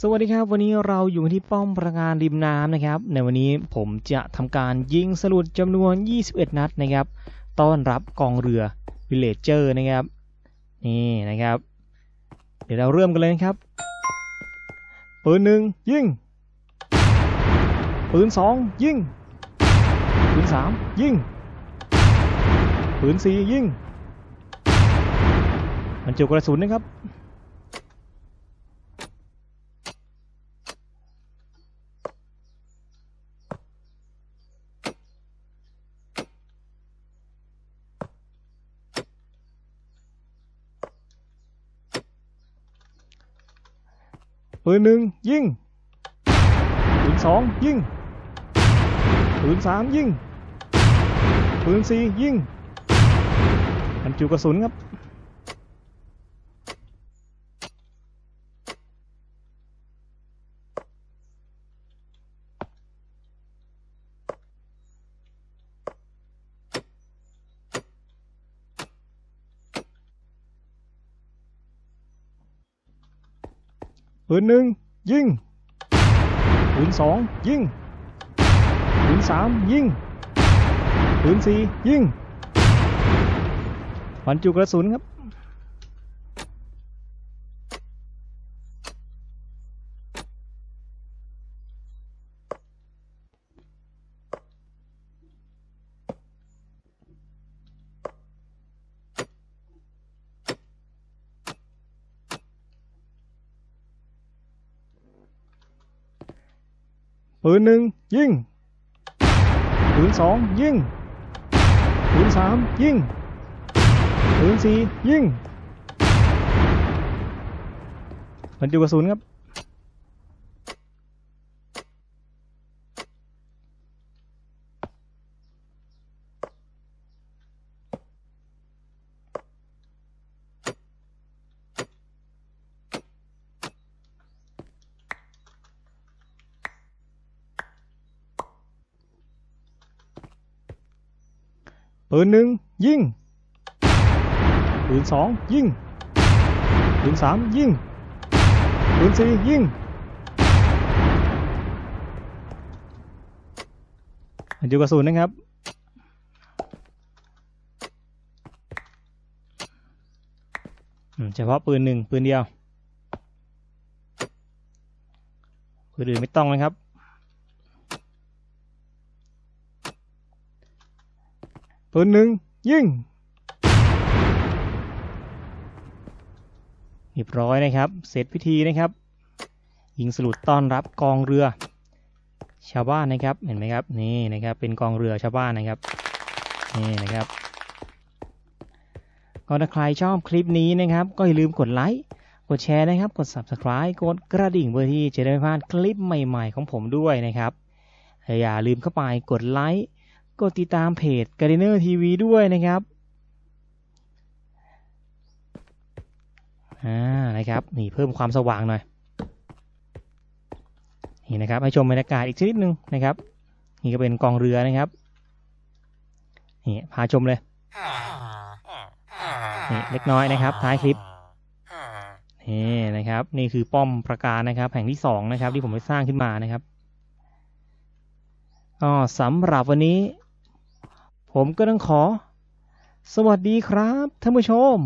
สวัสดีครับ วันนี้เราอยู่ที่ป้อมประการริมน้ำนะครับ ในวันนี้ผมจะทำการยิงสลุดจำนวน 21 นัดนะครับ ต้อนรับกองเรือวิลเลจเจอร์นะครับ นี่นะครับ เดี๋ยวเราเริ่มกันเลยนะครับ ปืนหนึ่งยิง ปืนสองยิง ปืนสามยิง ปืนสี่ยิงบรรจุกระสุนนะครับ ปืนหนึ่งยิงปืนสองยิงปืนสามยิงปืนสี่ยิงบรรจุกระสุนครับ ปืนหนึ่งยิงปืนสองยิงปืนสามยิงปืนสี่ยิงบรรจุกระสุนครับ ปืนหนึ่งยิงปืนสองยิงปืนสามยิงปืนสี่ยิงมันดูกระสุนครับ ปืนหนึ่งยิงปืนสองยิงปืนสามยิงปืนสี่ยิงบรรจุกระสุนนะครับเฉพาะปืนหนึ่งปืนเดียวปืนอื่นไม่ต้องนะครับ ปืนหนึ่งยิงเรียบร้อยนะครับ เสร็จพิธีนะครับ ยิงสลุดต้อนรับกองเรือ ชาวบ้านนะครับ เห็นไหมครับ นี่นะครับ เป็นกองเรือชาวบ้านนะครับ นี่นะครับ ก็ถ้าใครชอบคลิปนี้นะครับ ก็อย่าลืมกดไลค์ กดแชร์นะครับ กด Subscribe กดกระดิ่งเพื่อที่จะได้ไม่พลาดคลิปใหม่ ๆ ของผมด้วยนะครับ อย่าลืมเข้าไปกดไลค์ กดติดตามเพจ g a r d e n e r TV ด้วยนะครับอ่านะครับนี่เพิ่มความสว่างหน่อยนี่นะครับให้ชมบรรยากาศอีกชนิดหนึ่งนะครับ นี่ก็เป็นกองเรือนะครับนี่พาชมเลยนี่เล็กน้อยนะครับ ท้ายคลิปนี่นะครับ นี่คือป้อมประการนะครับ แห่งที่สองนะครับ ที่ผมไปสร้างขึ้นมานะครับก็สำหรับวันนี้ ผมก็ต้องขอ สวัสดีครับท่านผู้ชม